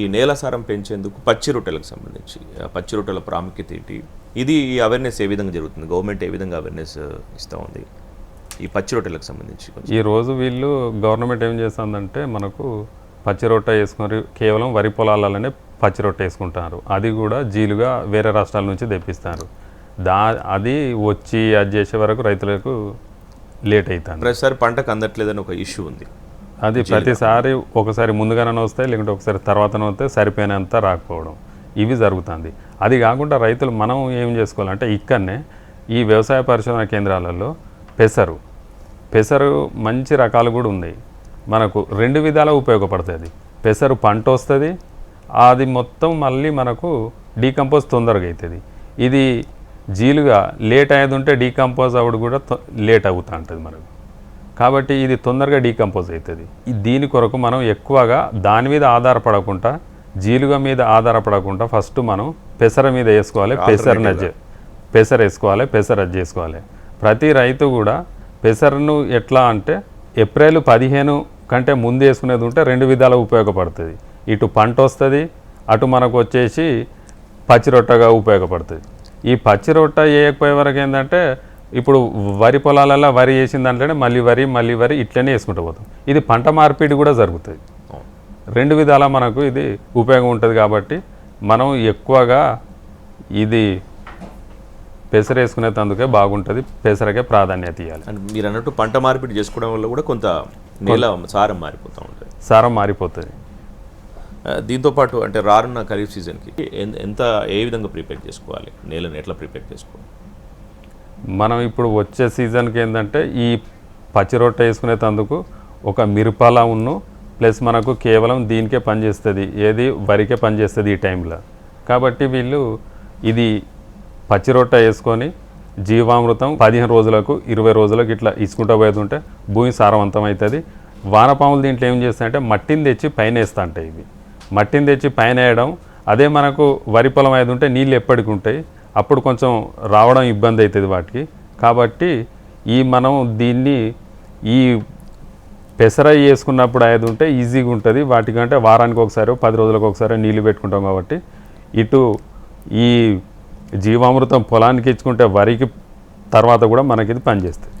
ఈ నేల సారం పెంచేందుకు పచ్చి రొట్టెలకు సంబంధించి పచ్చి రొట్టెల ప్రాముఖ్యత ఏంటి? ఇది ఈ అవేర్నెస్ ఏ విధంగా జరుగుతుంది? గవర్నమెంట్ ఏ విధంగా అవేర్నెస్ ఇస్తూ ఉంది? ఈ పచ్చి రొట్టెలకు సంబంధించి కొంచెం. ఈ రోజు వీళ్ళు గవర్నమెంట్ ఏం చేస్తుందంటే మనకు పచ్చి రొట్టె వేసుకుని కేవలం వరి పొలాలలోనే పచ్చి రొట్టె వేసుకుంటారు అది కూడా జీలుగా వేరే రాష్ట్రాల నుంచి తెప్పిస్తారు. దా అది వచ్చి అది చేసే వరకు రైతులకు లేట్ అవుతుంది. ప్రతిసారి పంటకు అందట్లేదని ఒక ఇష్యూ ఉంది. అది ప్రతిసారి ఒకసారి ముందుగానే వస్తాయి లేకుంటే ఒకసారి తర్వాతనే వస్తే సరిపోయినంత రాకపోవడం. ఇవి జరుగుతుంది. అది కాకుండా రైతులు మనం ఏం చేసుకోవాలంటే ఇక్కడనే ఈ వ్యవసాయ పరిశోధన కేంద్రాలలో పెసరు. పెసరు మంచి రకాలు కూడా ఉన్నాయి. మనకు రెండు విధాల ఉపయోగపడుతుంది పెసరు పంట వస్తుంది అది మొత్తం మళ్ళీ మనకు డీకంపోజ్ తొందరగా అవుతుంది ఇది జీలుగా లేట్ అయ్యేది ఉంటే డీకంపోజ్ అవ్వడు కూడా లేట్ అవుతూ ఉంటుంది మనకు. కాబట్టి ఇది తొందరగా డీకంపోజ్ అవుతుంది. దీని కొరకు మనం ఎక్కువగా దాని మీద ఆధారపడకుండా జీలుగ మీద ఆధారపడకుండా ఫస్ట్ మనం పెసర మీద వేసుకోవాలి పెసర నజ్జ పెసర వేసుకోవాలి పెసర అది చేసుకోవాలి. ప్రతి రైతు కూడా పెసరను ఎట్లా అంటే ఏప్రిల్ పదిహేను కంటే ముందు వేసుకునేది ఉంటే రెండు విధాలు ఉపయోగపడుతుంది. ఇటు పంట వస్తుంది అటు మనకు వచ్చేసి పచ్చి రొట్టగా ఉపయోగపడుతుంది. ఈ పచ్చి రొట్ట వేయకపోయే వరకు ఏంటంటే ఇప్పుడు వరి పొలాలలో వరి వేసిన దాంట్లోనే మళ్ళీ వరి మళ్ళీ వరి ఇట్లనే వేసుకుంటూ పోతాం. ఇది పంట మార్పిడి కూడా జరుగుతుంది. రెండు విధాలా మనకు ఇది ఉపయోగం ఉంటుంది కాబట్టి మనం ఎక్కువగా ఇది పెసర వేసుకునేందుకే బాగుంటుంది పెసరకే ప్రాధాన్యత ఇవ్వాలి అండ్ మీరు అన్నట్టు పంట మార్పిడి చేసుకోవడం వల్ల కూడా కొంత నేల సారం మారిపోతూ ఉంటుంది. సారం మారిపోతుంది. ఆ, దీంతో పాటు అంటే రానున్న ఖరీఫ్ సీజన్కి ఎంత ఏ విధంగా ప్రిపేర్ చేసుకోవాలి? నేలను ఎట్లా ప్రిపేర్ చేసుకోవాలి? మనం ఇప్పుడు వచ్చే సీజన్కి ఏంటంటే ఈ పచ్చి రొట్ట వేసుకునేటందుకు ఒక మిరపలా ఉన్ను ప్లస్ మనకు కేవలం దీనికే పనిచేస్తుంది ఏది వరికే పనిచేస్తుంది ఈ టైంలో. కాబట్టి వీళ్ళు ఇది పచ్చి రొట్ట వేసుకొని జీవామృతం పదిహేను రోజులకు ఇరవై రోజులకు ఇట్లా ఇసుకుంటూ పోతుంటే భూమి సారవంతం అవుతుంది వానపాములు దీంట్లో ఏం చేస్తాయంటే మట్టిని తెచ్చి పైన వేస్తా ఉంటాయి ఇవి. మట్టిని తెచ్చి పైన వేయడం అదే మనకు వరి పొలం అయితే ఉంటే నీళ్ళు ఎప్పటికి ఉంటాయి. అప్పుడు కొంచెం రావడం ఇబ్బంది అవుతుంది వాటికి. కాబట్టి ఈ మనం దీన్ని ఈ పెసర వేసుకున్నప్పుడు అయ్యేది ఉంటే ఈజీగా ఉంటుంది. వాటికంటే వారానికి ఒకసారి పది రోజులకు ఒకసారి నీళ్ళు పెట్టుకుంటాం కాబట్టి ఇటు ఈ జీవామృతం పొలానికి ఇచ్చుకుంటే వరికి తర్వాత కూడా మనకి ఇది పనిచేస్తుంది.